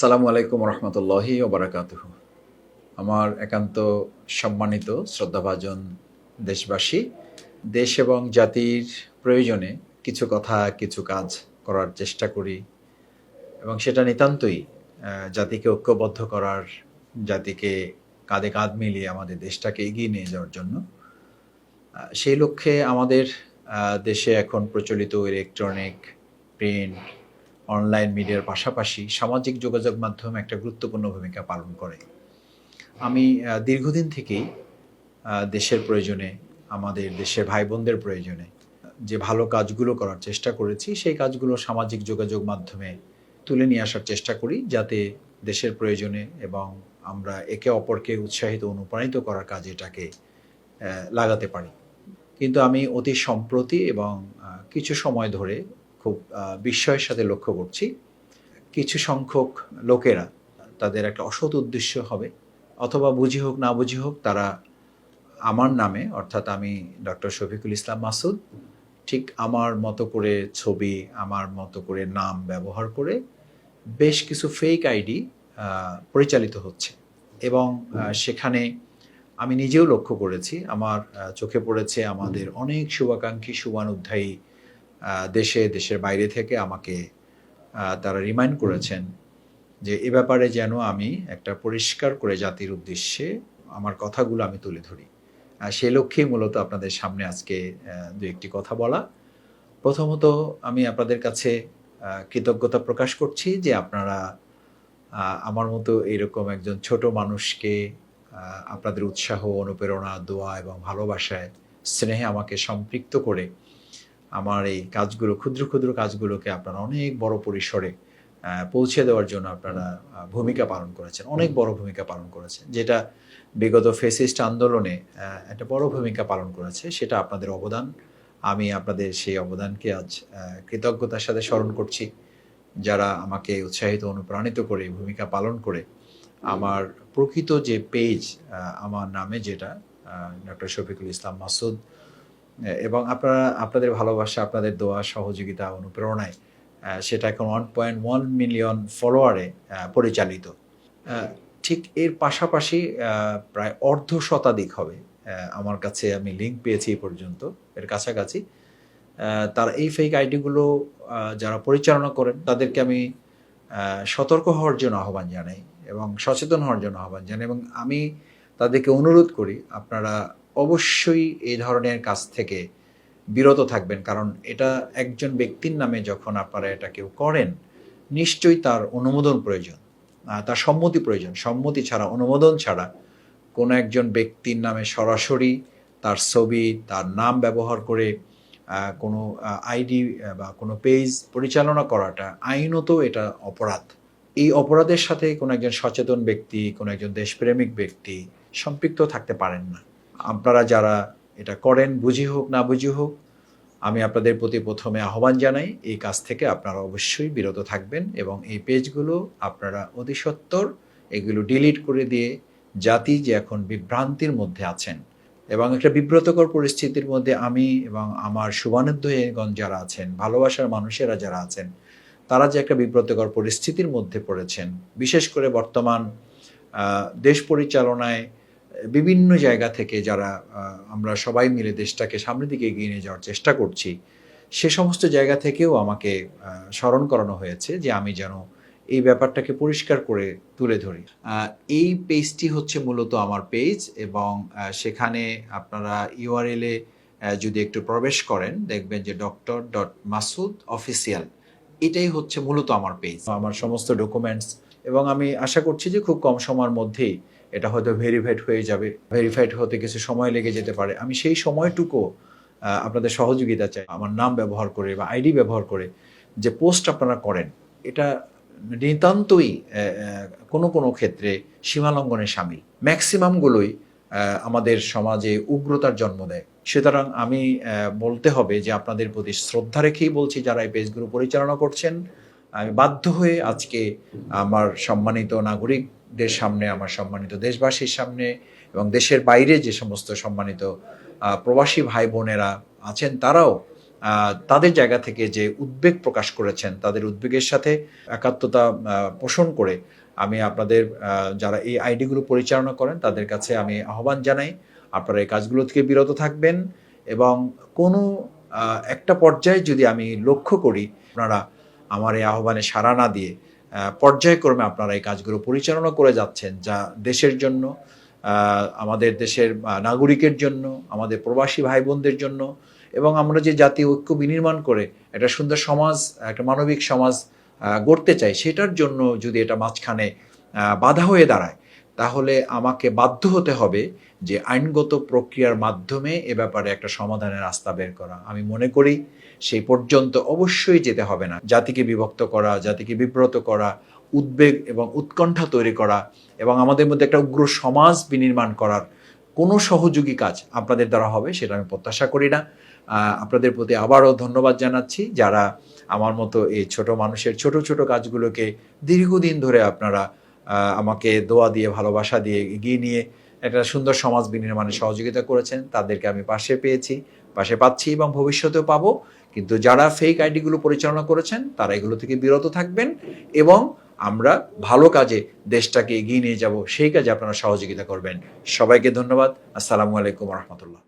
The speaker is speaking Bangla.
আসসালামু আলাইকুম রহমতুল্লাহি ওবরাকাতুহ। আমার একান্ত সম্মানিত, শ্রদ্ধাভাজন দেশবাসী, দেশ এবং জাতির প্রয়োজনে কিছু কথা, কিছু কাজ করার চেষ্টা করি এবং সেটা নিতান্তই জাতিকে ঐক্যবদ্ধ করার, জাতিকে কাঁধে কাঁধ মিলিয়ে আমাদের দেশটাকে এগিয়ে নিয়ে যাওয়ার জন্য। সেই লক্ষ্যে আমাদের দেশে এখন প্রচলিত ইলেকট্রনিক প্রিন্ট অনলাইন মিডিয়ার পাশাপাশি সামাজিক যোগাযোগ মাধ্যম একটা গুরুত্বপূর্ণ ভূমিকা পালন করে। আমি দীর্ঘদিন থেকেই দেশের প্রয়োজনে, আমাদের দেশের ভাই বোনদের প্রয়োজনে, যে ভালো কাজগুলো করার চেষ্টা করেছি, সেই কাজগুলো সামাজিক যোগাযোগ মাধ্যমে তুলে নিয়ে আসার চেষ্টা করি, যাতে দেশের প্রয়োজনে এবং আমরা একে অপরকে উৎসাহিত, অনুপ্রাণিত করার কাজে এটাকে লাগাতে পারি। কিন্তু আমি অতি সম্প্রতি এবং কিছু সময় ধরে খুব বিস্ময়ের সাথে লক্ষ্য করছি। কিছু সংখ্যক লোকেরা তাদের একটা অসৎ উদ্দেশ্য হবে, অথবা বুঝি হোক, না বুঝি হোক, তারা আমার নামে, অর্থাৎ আমি ডক্টর শফিকুল ইসলাম মাসুদ, ঠিক আমার মতো করে ছবি, আমার মতো করে নাম ব্যবহার করে বেশ কিছু ফেক আইডি পরিচালিত হচ্ছে। এবং সেখানে আমি নিজেও লক্ষ্য করেছি, আমার চোখে পড়েছে আমাদের অনেক শুভাকাঙ্ক্ষী শুভানুধ্যায়ী দেশে, দেশের বাইরে থেকে আমাকে তারা রিমাইন্ড করেছেন যে এ ব্যাপারে যেন আমি একটা পরিষ্কার করে জাতির উদ্দেশ্যে আমার কথাগুলো আমি তুলে ধরি। সে লক্ষ্যেই মূলত আপনাদের সামনে আজকে দু একটি কথা বলা। প্রথমত আমি আপনাদের কাছে কৃতজ্ঞতা প্রকাশ করছি যে আপনারা আমার মতো এরকম একজন ছোট মানুষকে আপনাদের উৎসাহ, অনুপ্রেরণা, দোয়া এবং ভালোবাসায়, স্নেহে আমাকে সম্পৃক্ত করে আমার এই কাজগুলো ক্ষুদ্র ক্ষুদ্র কাজগুলোকে আপনারা অনেক বড় পরিসরে পৌঁছে দেওয়ার জন্য আপনারা ভূমিকা পালন করেছেন। অনেক বড় ভূমিকা পালন করেছেন। যেটা বিগত ফেসিস্ট আন্দোলনে একটা বড় ভূমিকা পালন করেছে সেটা আপনাদের অবদান। আমি আপনাদের সেই অবদানকে আজ কৃতজ্ঞতার সাথে স্মরণ করছি। যারা আমাকে উৎসাহিত অনুপ্রাণিত করে ভূমিকা পালন করে আমার প্রকৃত যে পেজ আমার নামে যেটা ডক্টর শফিকুল ইসলাম মাসুদ এবং আপনারা, আপনাদের ভালোবাসা, আপনাদের দোয়া, সহযোগিতা, অনুপ্রেরণায় সেটা এখন ওয়ান পয়েন্ট ওয়ান মিলিয়ন ফলোয়ারে পরিচালিত। ঠিক এর পাশাপাশি প্রায় অর্ধ শতাধিক হবে আমার কাছে আমি লিঙ্ক পেয়েছি এই পর্যন্ত, এর কাছাকাছি। তার এই ফেক আইডিগুলো যারা পরিচালনা করেন, তাদেরকে আমি সতর্ক হওয়ার জন্য আহ্বান জানাই এবং সচেতন হওয়ার জন্য আহ্বান জানাই এবং আমি তাদেরকে অনুরোধ করি, আপনারা অবশ্যই এই ধরনের কাজ থেকে বিরত থাকবেন, কারণ এটা একজন ব্যক্তির নামে যখন আপনারা এটা কেউ করেন, নিশ্চয়ই তার অনুমোদন প্রয়োজন। তার সম্মতি প্রয়োজন। সম্মতি ছাড়া, অনুমোদন ছাড়া কোনো একজন ব্যক্তির নামে সরাসরি তার ছবি, তার নাম ব্যবহার করে কোনো আইডি বা কোনো পেজ পরিচালনা করাটা আইনত এটা অপরাধ। এই অপরাধের সাথে কোনো একজন সচেতন ব্যক্তি, কোনো একজন দেশপ্রেমিক ব্যক্তি সম্পৃক্ত থাকতে পারেন না। আপনারা যারা এটা করেন, বুঝি হোক, না বুঝি হোক, আমি আপনাদের প্রতি প্রথমে আহ্বান জানাই, এই কাজ থেকে আপনারা অবশ্যই বিরত থাকবেন এবং এই পেজগুলো আপনারা অতি সত্বর এগুলো ডিলিট করে দিয়ে জাতি যে এখন বিভ্রান্তির মধ্যে আছেন এবং একটা বিব্রতকর পরিস্থিতির মধ্যে আমি এবং আমার শুভানুধ্যায়ীগণ যারা আছেন, ভালোবাসার মানুষেরা যারা আছেন, তারা যে একটা বিব্রতকর পরিস্থিতির মধ্যে পড়েছেন। বিশেষ করে বর্তমান দেশ পরিচালনায় বিভিন্ন জায়গা থেকে যারা আমরা সবাই মিলে দেশটাকে সামনের দিকে এগিয়ে নিয়ে যাওয়ার চেষ্টা করছি, সে সমস্ত জায়গা থেকেও আমাকে স্মরণ করানো হয়েছে যে আমি যেন এই ব্যাপারটাকে পরিষ্কার করে তুলে ধরি। এই পেজটি হচ্ছে মূলত আমার পেজ এবং সেখানে আপনারা ইউআরএলে যদি একটু প্রবেশ করেন, দেখবেন যে ডক্টর ডট মাসুদ অফিসিয়াল, এটাই হচ্ছে মূলত আমার পেজ। আমার সমস্ত ডকুমেন্টস এবং আমি আশা করছি যে খুব কম সময়ের মধ্যেই এটা হয়তো ভেরিফাইড হয়ে যাবে ভেরিফাইড হতে কিছু সময় লেগে যেতে পারে। আমি সেই সময়টুকু আপনাদের সহযোগিতা চাই। আমার নাম ব্যবহার করে বা আইডি ব্যবহার করে যে পোস্ট আপনারা করেন, এটা নিতান্তই কোনো কোনো ক্ষেত্রে সীমালঙ্ঘনে সামিল। ম্যাক্সিমামগুলোই আমাদের সমাজে উগ্রতার জন্ম দেয়। সুতরাং আমি বলতে হবে যে আপনাদের প্রতি শ্রদ্ধা রেখেই বলছি যারা এই পেজগুলো পরিচালনা করছেন, আমি বাধ্য হয়ে আজকে আমার সম্মানিত নাগরিকদের সামনে, আমার সম্মানিত দেশবাসীর সামনে এবং দেশের বাইরে যে সমস্ত সম্মানিত প্রবাসী ভাই বোনেরা আছেন, তারাও তাদের জায়গা থেকে যে উদ্বেগ প্রকাশ করেছেন, তাদের উদ্বেগের সাথে একাত্মতা পোষণ করে আমি আপনাদের যারা এই আইডিগুলো পরিচালনা করেন, তাদের কাছে আমি আহ্বান জানাই। আপনারা এই কাজগুলো থেকে বিরত থাকবেন এবং কোনো একটা পর্যায়ে যদি আমি লক্ষ্য করি, আপনারা আমার এই আহ্বানে সাড়া না দিয়ে পর্যায়ক্রমে আপনারা এই কাজগুলো পরিচালনা করে যাচ্ছেন, যা দেশের জন্য আমাদের দেশের নাগরিকের জন্য, আমাদের প্রবাসী ভাই বোনদের জন্য, এবং আমরা যে জাতীয় ঐক্য বিনির্মাণ করে একটা সুন্দর সমাজ, একটা মানবিক সমাজ গড়তে চাই, সেটার জন্য যদি এটা মাঝখানে বাধা হয়ে দাঁড়ায় তাহলে আমাকে বাধ্য হতে হবে যে আইনগত প্রক্রিয়ার মাধ্যমে এ ব্যাপারে একটা সমাধানের রাস্তা বের করা। আমি মনে করি সেই পর্যন্ত অবশ্যই যেতে হবে না। জাতিকে বিভক্ত করা, জাতিকে বিব্রত করা, উদ্বেগ এবং উৎকণ্ঠা তৈরি করা এবং আমাদের মধ্যে একটা উগ্র সমাজ বিনির্মাণ করার কোনো সহযোগী কাজ আপনাদের দ্বারা হবে সেটা আমি প্রত্যাশা করি না। আপনাদের প্রতি আবারও ধন্যবাদ জানাচ্ছি। যারা আমার মতো এই ছোট মানুষের ছোট ছোট কাজগুলোকে দীর্ঘদিন ধরে আপনারা আমাকে দোয়া দিয়ে, ভালোবাসা দিয়ে এগিয়ে নিয়ে একটা সুন্দর সমাজ বিনির্মাণে সহযোগিতা করেছেন। তাদেরকে আমি পাশে পেয়েছি, পাশে পাচ্ছি এবং ভবিষ্যতেও পাবো। কিন্তু যারা ফেক আইডিগুলো পরিচালনা করেছেন, তারা এগুলো থেকে বিরত থাকবেন এবং আমরা ভালো কাজে দেশটাকে এগিয়ে নিয়ে যাব। সেই কাজে আপনারা সহযোগিতা করবেন। সবাইকে ধন্যবাদ। আসসালামু আলাইকুম রহমতুল্লাহ।